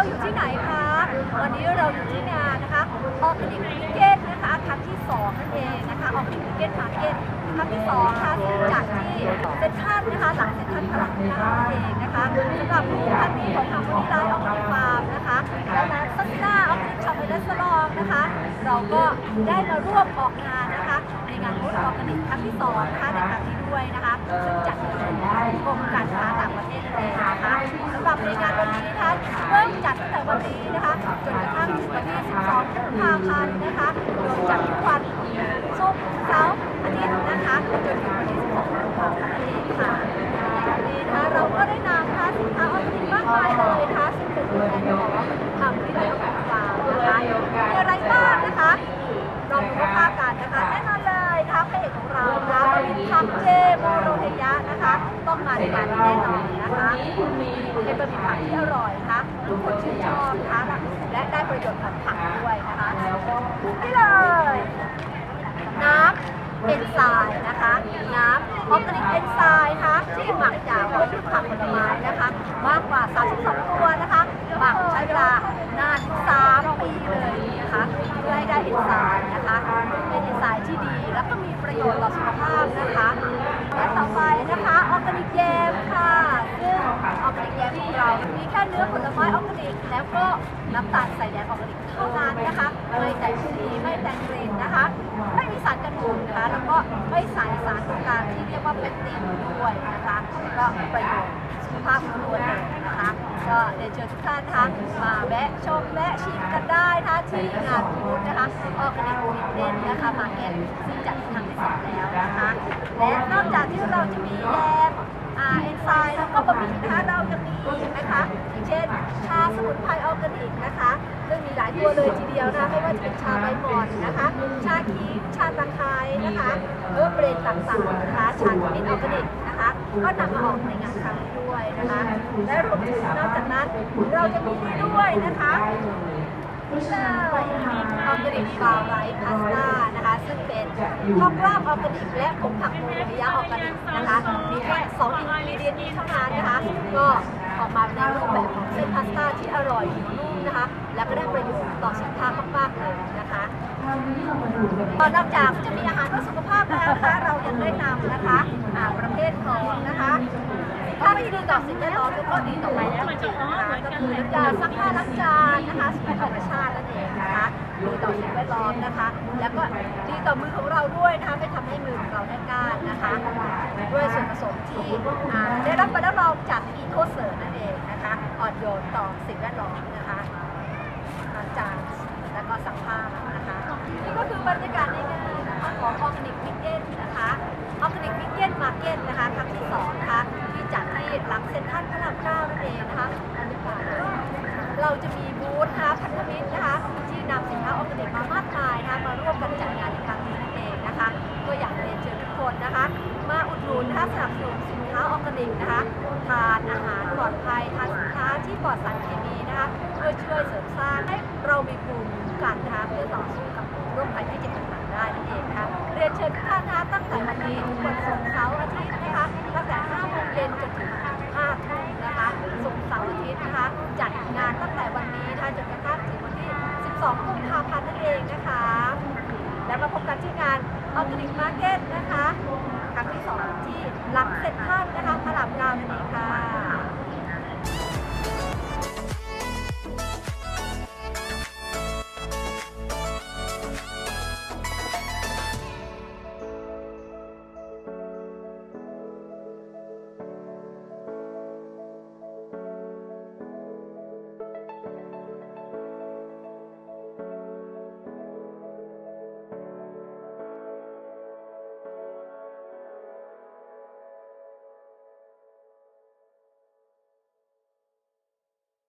เราอยู่ที่ไหนคะ วันนี้เราอยู่ที่งานนะคะออร์แกนิกมาร์เกตนะคะครั้งที่สองนั่นเองนะคะออร์แกนิกมาร์เกตมาร์เก็ตครั้งที่สองค่ะซึ่งจัดที่เซ็นทรัลนะคะหลังเซ็นทรัลพระรามเก้านั่นเองนะคะสำหรับรูปคันนี้ของทางบริษัทออร์แกนิกฟาร์มนะคะและร้านซัสนาออร์แกนิกช็อปและสลองนะคะ เราก็ได้มาร่วมออกงานนะคะในงานบูธออร์แกนิกครั้งที่สองนะคะในครั้งนี้ด้วยนะคะซึ่งจัดโดยกรมการค้าต่างประเทศนั่นเองนะคะสำหรับในงานวันนี้ เริ่มจัดตั้งแต่วันนี้นะคะจนกระทั่งถึงวันที่ 12กุมภาพันะคะโดยจัดทุกวันศุกร์เสาร์อาทิตย์นะคะจนถึงวันที่ 12กุมภาพันธ์นั่นเองค่ะในวันนี้นะคะเราก็ได้นำนะคะสินค้าออร์แกนิกมากมายเลยนะคะซึ่งเป็นตัวแทนของทางวิทยาลัยออร์แกนิกฟาร์มนะคะมีอะไรบ้างนะคะเราดูภาพกันนะคะแน่นอนเลยนะคะพระเอกของเรานะคะบริทัมเจโมโรเฮยะ นะคะต้องมาในงานแน่นอนนะคะเป็นบะหมี่ผักที่อร่อยนะคะทุกคนชื่นชอบนะคะและได้ประโยชน์ของผักด้วยนะคะนี่เลยน้ำเอนไซม์นะคะน้ำออร์แกนิกเอนไซม์นะคะที่หมักจากวัตถุผักผลไม้นะคะ มากกว่า 32 ตัวนะคะหมักใช้เวลานานถึง3ปีเลยนะคะเพื่อให้ได้เอนไซม์นะคะเป็นเอนไซม์ที่ดี แล้วก็มีประโยชน์ต่อสุขภาพนะคะและต่อไปนะคะออร์แกนิกแยมค่ะ ซึ่งออร์แกนิกแย มีแค่เนื้อผลไม้ออร์แกนิกแล้วก็น้ำตาลใส่แดงออร์แกนิกเท่านั้นนะคะ ไม่แต่งสีไม่แต่งกลิ่นนะคะ ไม่มีสารกันบูดนะคะ แล้วก็ไม่ใส่สารตรงกางที่เรียกว่าเปปตินด้วยนะคะก็ประโยชน์สุขภาพล้วนๆเลยนะคะ ก็เรียนเชิญทุกท่านนะคะมาแวะชมแวะชิมกันได้นะคะที่งานบูธนะคะออร์แกนิกวิดเดนนะคะมาร์เก็ตซึ่งจัดครั้งที่สองแล้วนะคะและนอกจากที่เราจะมี หลายตัวเลยทีเดียวนะไม่ว่าจะเป็นชาใบหมอนนะคะ ชาขิงชาตะไคร้นะคะเออเบรนต่างๆนะคะชาขมิ้นออร์แกนิกนะคะ ก็นำมาออกในงานครั้งนี้ด้วยนะคะ และรวมถึงนอกจากนั้นเราจะมีนี่ด้วยนะคะนี่เลยออร์แกนิกฟาวไรพาสต้านะคะ ซึ่งเป็นข้าวกล้ามออร์แกนิกและผงผักโมโรมิยะออร์แกนิกนะคะมีแค่2อินกรีเดียนนี้เท่านั้นนะคะ ก็ออกมาในรูปแบบของเส้นพาสต้าที่อร่อย และก็ได้ประโยชน์ต่อสุขภาพมากๆเลยนะคะก็นอกจากจะมีอาหารเพื่อสุขภาพแล้วนะคะเรายังได้นำนะคะอ่าประเภทของนะคะถ้าที่ดีต่อสิ่งแวดล้อมก็ดีต่อไปแล้วจริงๆนะคะก็คือน้ำยาซักผ้าล้างจานนะคะสกัดธรรมชาตินั่นเองนะคะดีต่อสิ่งแวดล้อมนะคะ แล้วก็ดีต่อมือของเราด้วยนะคะไม่ทำให้มือของเราแห้งก้านนะคะ ด้วยส่วนผสมที่ได้รับการรับรองจากอีโคเซอร์นั่นเองนะคะอ่อนโยนต่อสิ่งแวดล้อมนะคะล้างจาน แล้วก็ซักผ้านะคะนี่ก็คือบรรยากาศในงานนะคะของออร์แกนิกวิกเก็ตนะคะออร์แกนิกวิกเก็ตมาร์เก็ตนะคะครั้งที่สองนะคะที่จัดที่หลังเซ็นทรัลพระรามเก้านั่นเองนะคะบรรยากาศเราจะมีบูธนะคะพันธมิตรนะคะที่นำสินค้าออร์แกนิกมามากมายนะคะมาร่วมกันจัดงานในครั้งนี้นั่นเองนะคะก็อยากเรียนเชิญทุกคนนะคะ มาอุดหนุนนะคะสนับสนุนสินค้าออร์แกนิกนะคะทานอาหารปลอดภัยทานสินค้าที่ปลอดสารเคมี นะคะเพื่อช่วยเสริมสร้างให้เรามีภูมิคุ้มกันนะคะเพื่อต่อสู้กับโรคภัยไข้เจ็บต่างๆได้นั่นเองนะคะเรียนเชิญทุกท่านนะคะตั้งแต่วันนี้วันศุกร์เสาร์อาทิตย์นะคะตั้งแต่5โมงเย็นจนถึง5ทุ่มนะคะศุกร์เสาร์อาทิตย์นะคะจัดงานตั้งแต่วันนี้นะคะจนกระทั่งถึงวันที่ 12 กุมภาพันธ์นั่นเองนะคะ แล้วมาพบกันที่งานออร์แกนิกมาร์เก็ตนะคะครั้งที่สองที่หลังเซ็นทรัลนะคานนเองค่ะ